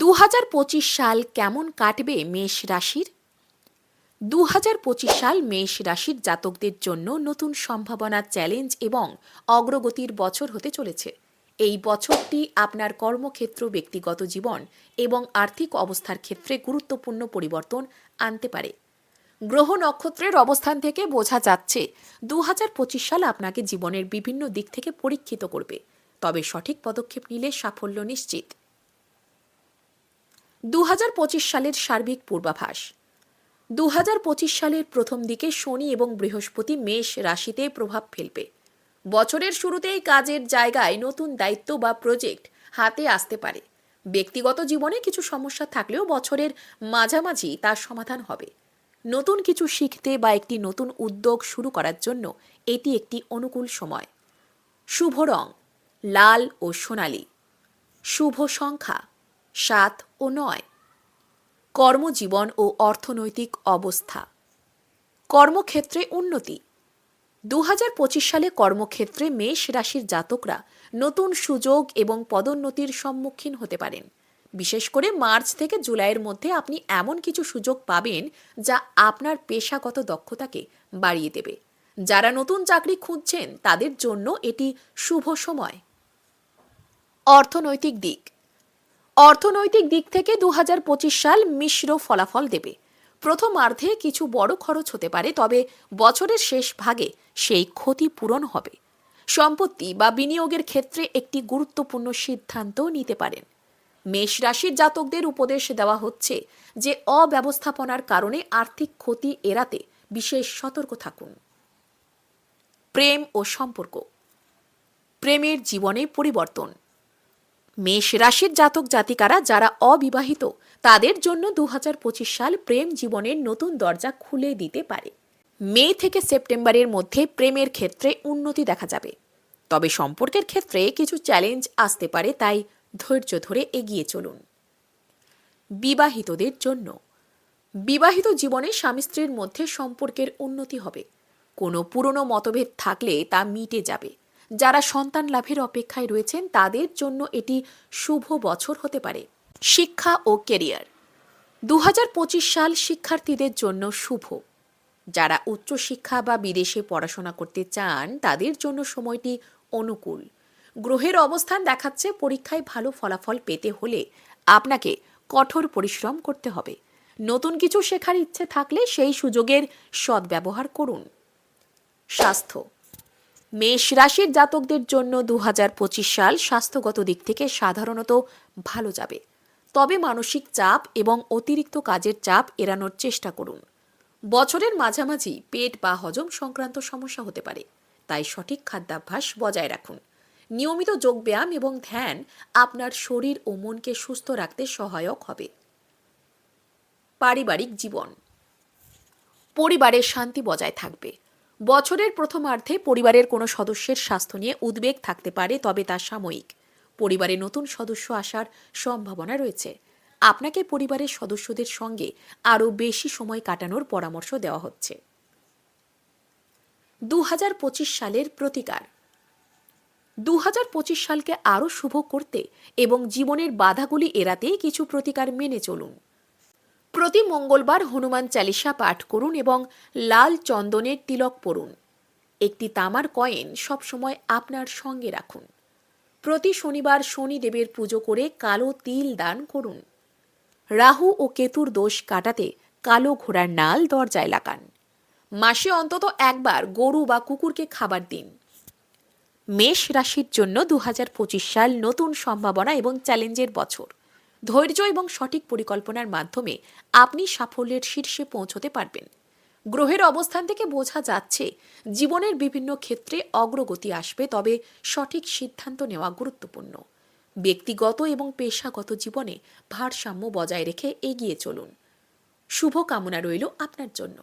দু হাজার পঁচিশ সাল কেমন কাটবে মেষ রাশির? দু হাজার পঁচিশ সাল মেষ রাশির জাতকদের জন্য নতুন সম্ভাবনা চ্যালেঞ্জ এবং অগ্রগতির বছর হতে চলেছে। এই বছরটি আপনার কর্মক্ষেত্র, ব্যক্তিগত জীবন এবং আর্থিক অবস্থার ক্ষেত্রে গুরুত্বপূর্ণ পরিবর্তন আনতে পারে। গ্রহ নক্ষত্রের অবস্থান থেকে বোঝা যাচ্ছে দু হাজার পঁচিশ সাল আপনাকে জীবনের বিভিন্ন দিক থেকে পরীক্ষিত করবে। তবে সঠিক পদক্ষেপ নিলে সাফল্য নিশ্চিত। দু হাজার পঁচিশ সালের সার্বিক পূর্বাভাস। দু হাজার পঁচিশ সালের প্রথম দিকে শনি এবং বৃহস্পতি মেষ রাশিতে প্রভাব ফেলবে। বছরের শুরুতেই কাজের জায়গায় নতুন দায়িত্ব বা প্রজেক্ট হাতে আসতে পারে। ব্যক্তিগত জীবনে কিছু সমস্যা থাকলেও বছরের মাঝামাঝি তার সমাধান হবে। নতুন কিছু শিখতে বা একটি নতুন উদ্যোগ শুরু করার জন্য এটি একটি অনুকূল সময়। শুভ রং, লাল ও সোনালী। শুভ সংখ্যা সাত ও নয়। কর্মজীবন ও অর্থনৈতিক অবস্থা। কর্মক্ষেত্রে উন্নতি। দু হাজার পঁচিশ সালে কর্মক্ষেত্রে মেষ রাশির জাতকরা নতুন সুযোগ এবং পদোন্নতির সম্মুখীন হতে পারেন। বিশেষ করে মার্চ থেকে জুলাইয়ের মধ্যে আপনি এমন কিছু সুযোগ পাবেন যা আপনার পেশাগত দক্ষতাকে বাড়িয়ে দেবে। যারা নতুন চাকরি খুঁজছেন তাদের জন্য এটি শুভ সময়। অর্থনৈতিক দিক। অর্থনৈতিক দিক থেকে দু হাজার পঁচিশ সাল মিশ্র ফলাফল দেবে। প্রথমার্ধে কিছু বড় খরচ হতে পারে, তবে বছরের শেষ ভাগে সেই ক্ষতি পূরণ হবে। সম্পত্তি বা বিনিয়োগের ক্ষেত্রে একটি গুরুত্বপূর্ণ সিদ্ধান্ত নিতে পারেন। মেষ রাশির জাতকদের উপদেশ দেওয়া হচ্ছে যে, অব্যবস্থাপনার কারণে আর্থিক ক্ষতি এড়াতে বিশেষ সতর্ক থাকুন। প্রেম ও সম্পর্ক। প্রেমের জীবনে পরিবর্তন। মেষ রাশির জাতক জাতিকারা যারা অবিবাহিত, তাদের জন্য দু হাজার পঁচিশ সাল প্রেম জীবনের নতুন দরজা খুলে দিতে পারে। মে থেকে সেপ্টেম্বরের মধ্যে প্রেমের ক্ষেত্রে উন্নতি দেখা যাবে। তবে সম্পর্কের ক্ষেত্রে কিছু চ্যালেঞ্জ আসতে পারে, তাই ধৈর্য ধরে এগিয়ে চলুন। বিবাহিতদের জন্য। বিবাহিত জীবনে স্বামী স্ত্রীর মধ্যে সম্পর্কের উন্নতি হবে। কোনো পুরনো মতভেদ থাকলে তা মিটে যাবে। যারা সন্তান লাভের অপেক্ষায় রয়েছেন, তাদের জন্য এটি শুভ বছর হতে পারে। শিক্ষা ও কেরিয়ার দু হাজার পঁচিশ সাল শিক্ষার্থীদের জন্য শুভ। যারা উচ্চশিক্ষা বা বিদেশে পড়াশোনা করতে চান, তাদের জন্য সময়টি অনুকূল। গ্রহের অবস্থান দেখাচ্ছে, পরীক্ষায় ভালো ফলাফল পেতে হলে আপনাকে কঠোর পরিশ্রম করতে হবে। নতুন কিছু শেখার ইচ্ছে থাকলে সেই সুযোগের সদ্ব্যবহার করুন। স্বাস্থ্য। মেষ রাশির জাতকদের জন্য দু হাজার পঁচিশ সাল স্বাস্থ্যগত দিক থেকে সাধারণত ভালো যাবে। তবে মানসিক চাপ এবং অতিরিক্ত কাজের চাপ এড়ানোর চেষ্টা করুন। বছরের মাঝামাঝি পেট বা হজম সংক্রান্ত সমস্যা হতে পারে। তাই সঠিক খাদ্যাভ্যাস বজায় রাখুন। নিয়মিত যোগব্যায়াম এবং ধ্যান আপনার শরীর ও মনকে সুস্থ রাখতে সহায়ক হবে। পারিবারিক জীবন। পরিবারের শান্তি বজায় থাকবে। বছরের প্রথমার্ধে পরিবারের কোনো সদস্যের স্বাস্থ্য নিয়ে উদ্বেগ থাকতে পারে, তবে তা সাময়িক। পরিবারে নতুন সদস্য আসার সম্ভাবনা রয়েছে। আপনাকে পরিবারের সদস্যদের সঙ্গে আরও বেশি সময় কাটানোর পরামর্শ দেওয়া হচ্ছে। দু হাজার পঁচিশ সালের প্রতিকার। দু হাজার পঁচিশ সালকে আরও শুভ করতে এবং জীবনের বাধাগুলি এড়াতে কিছু প্রতিকার মেনে চলুন। প্রতি মঙ্গলবার হনুমান চালিসা পাঠ করুন এবং লাল চন্দনের তিলক পরুন একটি তামার কয়েন সবসময় আপনার সঙ্গে রাখুন। প্রতি শনিবার শনিদেবের পুজো করে কালো তিল দান করুন। রাহু ও কেতুর দোষ কাটাতে কালো ঘোড়ার নাল দরজায় লাগান। মাসে অন্তত একবার গরু বা কুকুরকে খাবার দিন। মেষ রাশির জন্য দু হাজার পঁচিশ সাল নতুন সম্ভাবনা এবং চ্যালেঞ্জের বছর। ধৈর্য এবং সঠিক পরিকল্পনার মাধ্যমে আপনি সাফল্যের শীর্ষে পৌঁছতে পারবেন। গ্রহের অবস্থান থেকে বোঝা যাচ্ছে জীবনের বিভিন্ন ক্ষেত্রে অগ্রগতি আসবে, তবে সঠিক সিদ্ধান্ত নেওয়া গুরুত্বপূর্ণ। ব্যক্তিগত এবং পেশাগত জীবনে ভারসাম্য বজায় রেখে এগিয়ে চলুন। শুভ কামনা রইল আপনার জন্য।